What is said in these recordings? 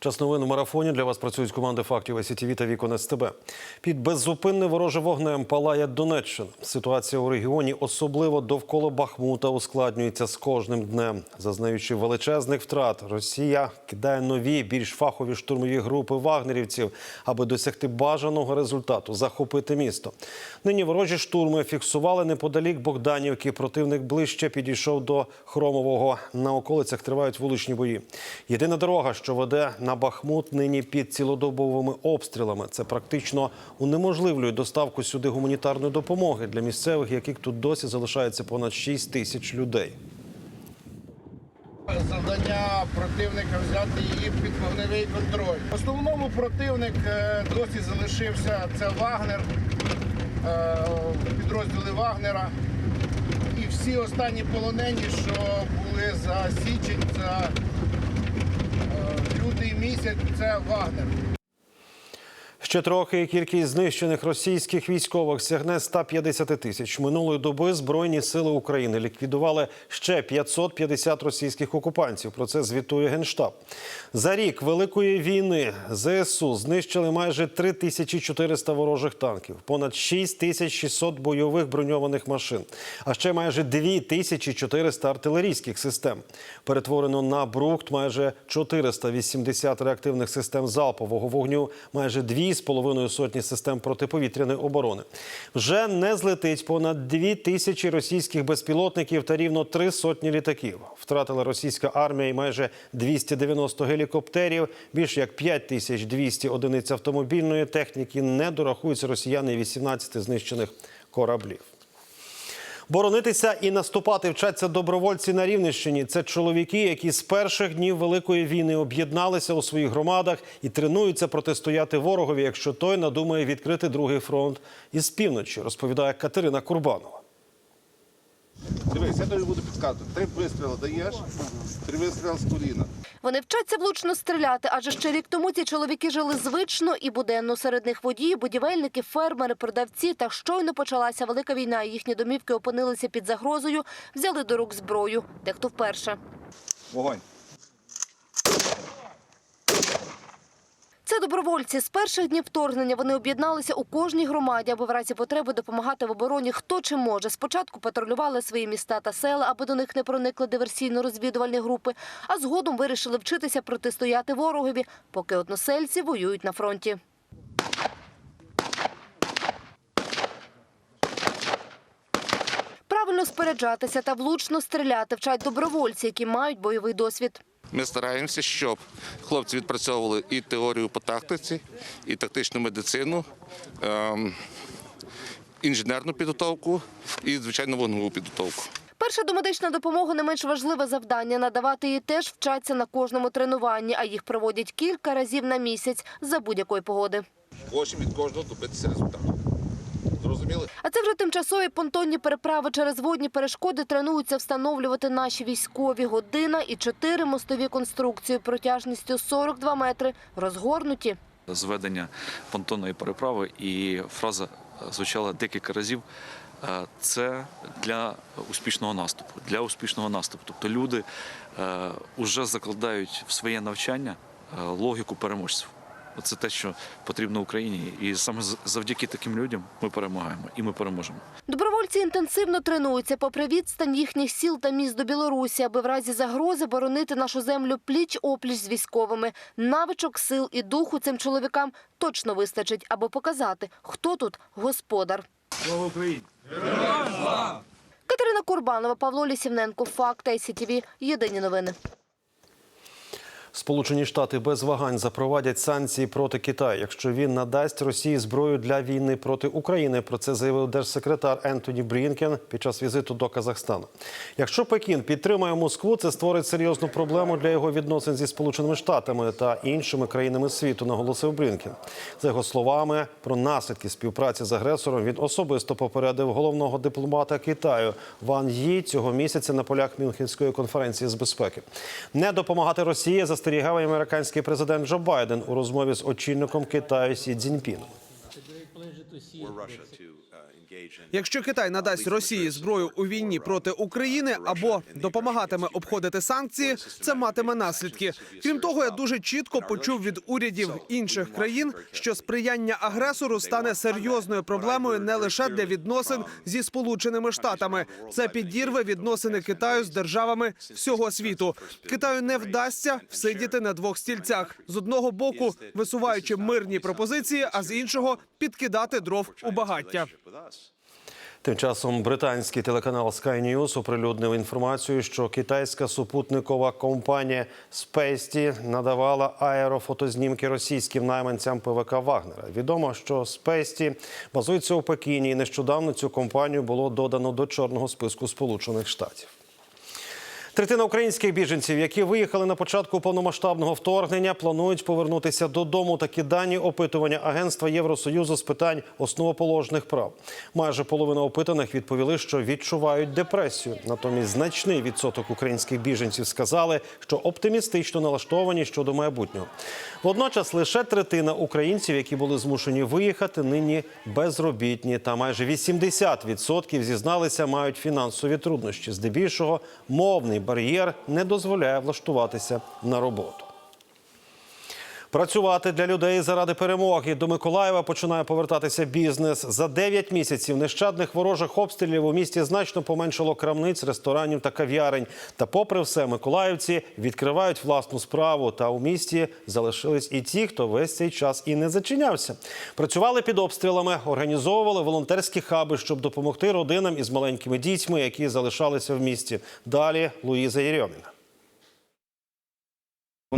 Час новин у марафоні для вас працюють команди фактів СІТВ та Вікон СТБ. Під беззупинне вороже вогнем палає Донеччина. Ситуація у регіоні, особливо довкола Бахмута, ускладнюється з кожним днем. Зазнаючи величезних втрат, Росія кидає нові, більш фахові штурмові групи вагнерівців, аби досягти бажаного результату захопити місто. Нині ворожі штурми фіксували неподалік Богданівки. Противник ближче підійшов до Хромового. На околицях тривають вуличні бої. Єдина дорога, що веде на Бахмут, нині під цілодобовими обстрілами. Це практично унеможливлює доставку сюди гуманітарної допомоги для місцевих, яких тут досі залишається понад 6 тисяч людей. Завдання противника взяти її під вогневий контроль. В основному противник е, досі залишився це Вагнер, е, підрозділи Вагнера. І всі останні полонені, що були за січень, за лютий місяць, це Вагнер. Ще трохи кількість знищених російських військових сягне 150 тисяч. Минулої доби Збройні сили України ліквідували ще 550 російських окупантів. Про це звітує Генштаб. За рік Великої війни ЗСУ знищили майже 3400 ворожих танків, понад 6600 бойових броньованих машин, а ще майже 2400 артилерійських систем. Перетворено на брухт майже 480 реактивних систем залпового вогню, майже 2,5 сотні систем протиповітряної оборони. Вже не злетить понад 2 тисячі російських безпілотників та рівно три сотні літаків. Втратила російська армія і майже 290 гелікоптерів, більш як 5200 одиниць автомобільної техніки. Не дорахуються росіяни і 18 знищених кораблів. Боронитися і наступати вчаться добровольці на Рівненщині. Це чоловіки, які з перших днів Великої війни об'єдналися у своїх громадах і тренуються протистояти ворогові, якщо той надумає відкрити другий фронт із півночі, розповідає Катерина Курбанова. Дивись, я тобі буду підказувати. Три вистріли даєш, три вистріли з коліна. Вони вчаться влучно стріляти, адже ще рік тому ці чоловіки жили звично і буденно. Серед них водії, будівельники, фермери, продавці. Та щойно почалася велика війна. і Їхні домівки опинилися під загрозою, взяли до рук зброю. Дехто вперше. Вогонь. Добровольці. З перших днів вторгнення вони об'єдналися у кожній громаді, аби в разі потреби допомагати в обороні хто чи може. Спочатку патрулювали свої міста та села, аби до них не проникли диверсійно-розвідувальні групи, а згодом вирішили вчитися протистояти ворогові, поки односельці воюють на фронті. Правильно споряджатися та влучно стріляти вчать добровольці, які мають бойовий досвід. Ми стараємося, щоб хлопці відпрацьовували і теорію по тактиці, і тактичну медицину, ем, інженерну підготовку і, звичайно, вогневу підготовку. Перша домедична допомога не менш важливе завдання. Надавати її теж вчаться на кожному тренуванні, а їх проводять кілька разів на місяць за будь-якої погоди. Хочемо від кожного добитися результату. Зрозуміли? А це вже тимчасові понтонні переправи через водні перешкоди тренуються встановлювати наші військові. Година і чотири мостові конструкції протяжністю 42 метри розгорнуті. зведення понтонної переправи, і фраза е, звучала декілька разів. Е, Це для успішного наступу. Для успішного наступу. Тобто люди вже закладають в своє навчання е, логіку переможців. Це те, що потрібно Україні, і саме з- завдяки таким людям ми перемагаємо і ми переможемо. Добровольці інтенсивно тренуються попри відстань їхніх сіл та міст до Білорусі, аби в разі загрози боронити нашу землю пліч-опліч з військовими. Навичок, сил і духу цим чоловікам точно вистачить, аби показати, хто тут господар. Слава Україні! Катерина Курбанова, Павло Лісівненко, Факт, ICTV. Єдині новини. Сполучені Штати без вагань запровадять санкції проти Китаю, якщо він надасть Росії зброю для війни проти України. Про це заявив держсекретар Ентоні Брінкен під час візиту до Казахстану. Якщо Пекін підтримає Москву, це створить серйозну проблему для його відносин зі Сполученими Штатами та іншими країнами світу, наголосив Брінкен. За його словами, про наслідки співпраці з агресором він особисто попередив головного дипломата Китаю Ван Ї цього місяця на полях Мюнхенської конференції з безпеки. Не допомагати Росії за застерігав і американський президент Джо Байден у розмові з очільником Китаю Сі Цзіньпіном. Якщо Китай надасть Росії зброю у війні проти України або допомагатиме обходити санкції, це матиме наслідки. Крім того, я дуже чітко почув від урядів інших країн, що сприяння агресору стане серйозною проблемою не лише для відносин зі сполученими штатами. Це підірве відносини Китаю з державами всього світу. Китаю не вдасться всидіти на двох стільцях з одного боку, висуваючи мирні пропозиції, а з іншого підкидати дров у багаття. Тим часом британський телеканал Sky News оприлюднив інформацію, що китайська супутникова компанія Spacety надавала аерофотознімки російським найманцям ПВК Вагнера. Відомо, що Spacety базується у Пекіні, і нещодавно цю компанію було додано до чорного списку Сполучених Штатів. Третина українських біженців, які виїхали на початку повномасштабного вторгнення, планують повернутися додому. Такі дані опитування Агентства Євросоюзу з питань основоположних прав. Майже половина опитаних відповіли, що відчувають депресію. Натомість значний відсоток українських біженців сказали, що оптимістично налаштовані щодо майбутнього. Водночас лише третина українців, які були змушені виїхати, нині безробітні. Та майже 80% зізналися, мають фінансові труднощі. Здебільшого мовний бар'єр не дозволяє влаштуватися на роботу. Працювати для людей заради перемоги. До Миколаєва починає повертатися бізнес. За 9 місяців нещадних ворожих обстрілів у місті значно поменшало крамниць, ресторанів та кав'ярень. Та, попри все, миколаївці відкривають власну справу. Та у місті залишились і ті, хто весь цей час і не зачинявся. Працювали під обстрілами, організовували волонтерські хаби, щоб допомогти родинам із маленькими дітьми, які залишалися в місті. Далі Луїза Єрьоміна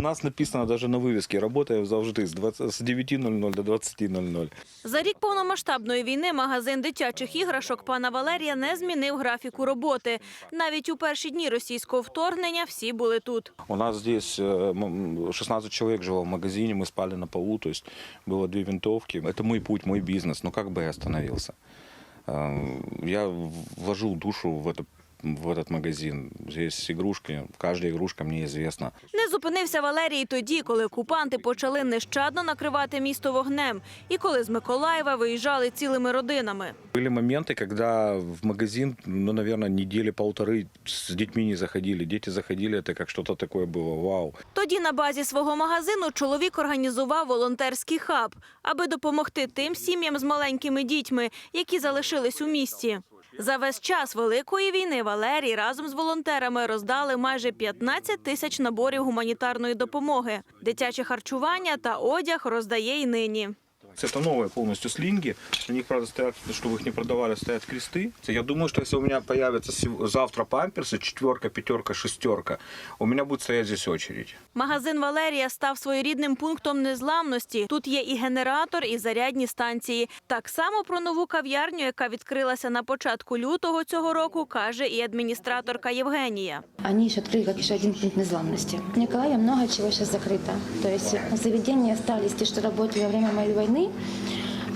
У нас написано даже на вывеске «Работаем завжди з 20 з 9.00 до 20.00». За рік повномасштабної війни магазин дитячих іграшок пана Валерія не змінив графіку роботи. Навіть у перші дні російського вторгнення всі були тут. У нас здесь э, м, 16 человек жило в магазине, мы спали на полу, то есть было две винтовки. Это мой путь, мой бизнес, но как бы я остановился? Э, Я вложил душу в это в этот магазин. Здесь игрушки, каждая игрушка мне известна. Не зупинився Валерій тоді, коли окупанти почали нещадно накривати місто вогнем, і коли з Миколаєва виїжджали цілими родинами. Были моменты, когда в магазин, ну, наверное, недели полторы с детьми не заходили. Дети заходили, это как что-то такое было, вау. Тоді на базі свого магазину чоловік організував волонтерський хаб, аби допомогти тим сім'ям з маленькими дітьми, які залишились у місті. За весь час великої війни Валерій разом з волонтерами роздали майже 15 тисяч наборів гуманітарної допомоги. Дитяче харчування та одяг роздає й нині. Это новые полностью слинги. На них, правда, стоят, чтобы их не продавали, стоят кресты. Я думаю, что если у меня появятся сев- завтра памперсы, четверка, пятерка, шестерка, у меня будет стоять здесь очередь. Магазин Валерія став своєрідним пунктом незламності. Тут є і генератор, і зарядні станції. Так само про нову кав'ярню, яка відкрилася на початку лютого цього року, каже і адміністраторка Євгенія. Они еще открыли как еще один пункт незламности. В Николаеве много чего сейчас закрыто. То есть заведения остались, те, что работали во время моей войны,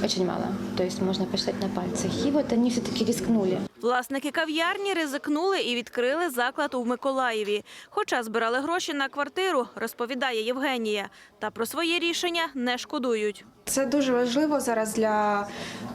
очень мало. То есть можно посчитать на пальцах. И вот они все-таки рискнули. Власники кав'ярні ризикнули і відкрили заклад у Миколаєві. Хоча збирали гроші на квартиру, розповідає Євгенія. Та про своє рішення не шкодують. Це дуже важливо зараз для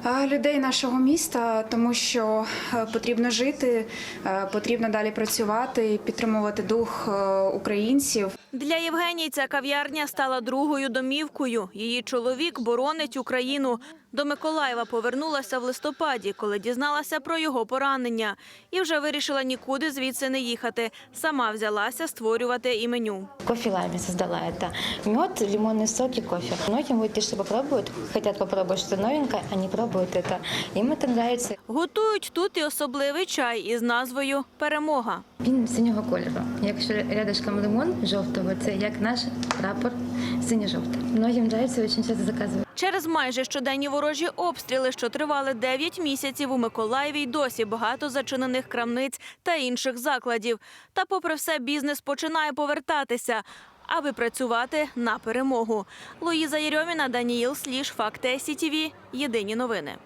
е, людей нашого міста, тому що е, потрібно жити, е, потрібно далі працювати і підтримувати дух українців. Для Євгенії ця кав'ярня стала другою домівкою. Її чоловік боронить Україну. До Миколаєва повернулася в листопаді, коли дізналася про його поранення. І вже вирішила нікуди звідси не їхати. Сама взялася створювати і меню. Кофе лайме создала это. Мед, лимонный сок и кофе. Многим вот те, что попробуют, хотят попробовать что-то новенькое, они пробуют это. Им это нравится. Готують тут і особливий чай із назвою Перемога. Він синього кольору. Якщо рядышком лимон жовтого, це як наш прапор синьо-жовтий. Многим нравится, очень часто заказывают. Через майже щоденні ворожі обстріли, що тривали 9 місяців у Миколаєві, й досі багато зачинених крамниць та інших закладів. Та, попри все, бізнес починає повертатися, аби працювати на перемогу. Луїза Єрьоміна, Даніїл Сліж, Факти СІТІВІ. Єдині новини.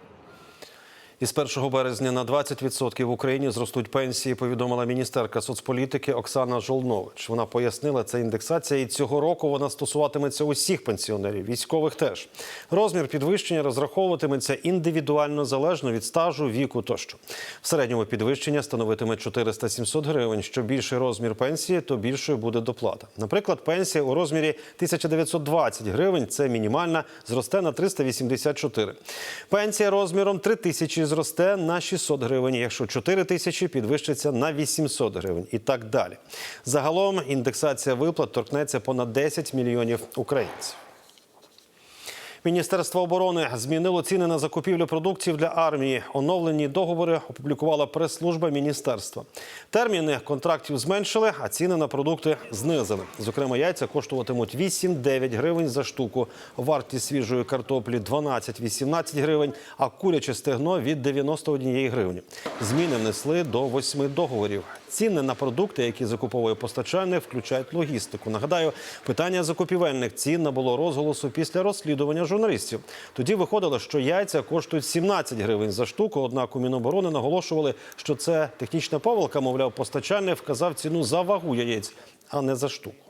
Із 1 березня на 20% в Україні зростуть пенсії, повідомила міністерка соцполітики Оксана Жолнович. Вона пояснила, це індексація, і цього року вона стосуватиметься усіх пенсіонерів, військових теж. Розмір підвищення розраховуватиметься індивідуально залежно від стажу, віку тощо. В середньому підвищення становитиме 400-700 гривень. Що більший розмір пенсії, то більшою буде доплата. Наприклад, пенсія у розмірі 1920 гривень це мінімальна, зросте на 384. Пенсія розміром 3 зросте на 600 гривень. Якщо 4 тисячі, підвищиться на 800 гривень і так далі. Загалом індексація виплат торкнеться понад 10 мільйонів українців. Міністерство оборони змінило ціни на закупівлю продуктів для армії. Оновлені договори опублікувала прес-служба міністерства. Терміни контрактів зменшили, а ціни на продукти знизили. Зокрема, яйця коштуватимуть 8-9 гривень за штуку. Вартість свіжої картоплі 12-18 гривень, а куряче стегно від 91 гривні. Зміни внесли до восьми договорів. Ціни на продукти, які закуповує постачальник, включають логістику. Нагадаю, питання закупівельних цін набуло розголосу після розслідування журналістів. Тоді виходило, що яйця коштують 17 гривень за штуку. Однак у Міноборони наголошували, що це технічна помилка. Мовляв, постачальник вказав ціну за вагу яєць, а не за штуку.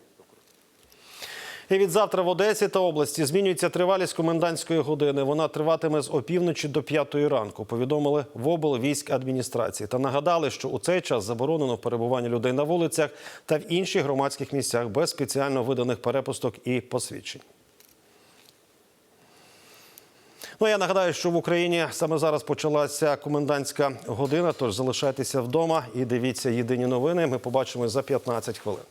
І від завтра в Одесі та області змінюється тривалість комендантської години. Вона триватиме з опівночі до п'ятої ранку. Повідомили в облвійськ адміністрації та нагадали, що у цей час заборонено перебування людей на вулицях та в інших громадських місцях без спеціально виданих перепусток і посвідчень. Ну я нагадаю, що в Україні саме зараз почалася комендантська година. Тож залишайтеся вдома і дивіться єдині новини. Ми побачимо за 15 хвилин.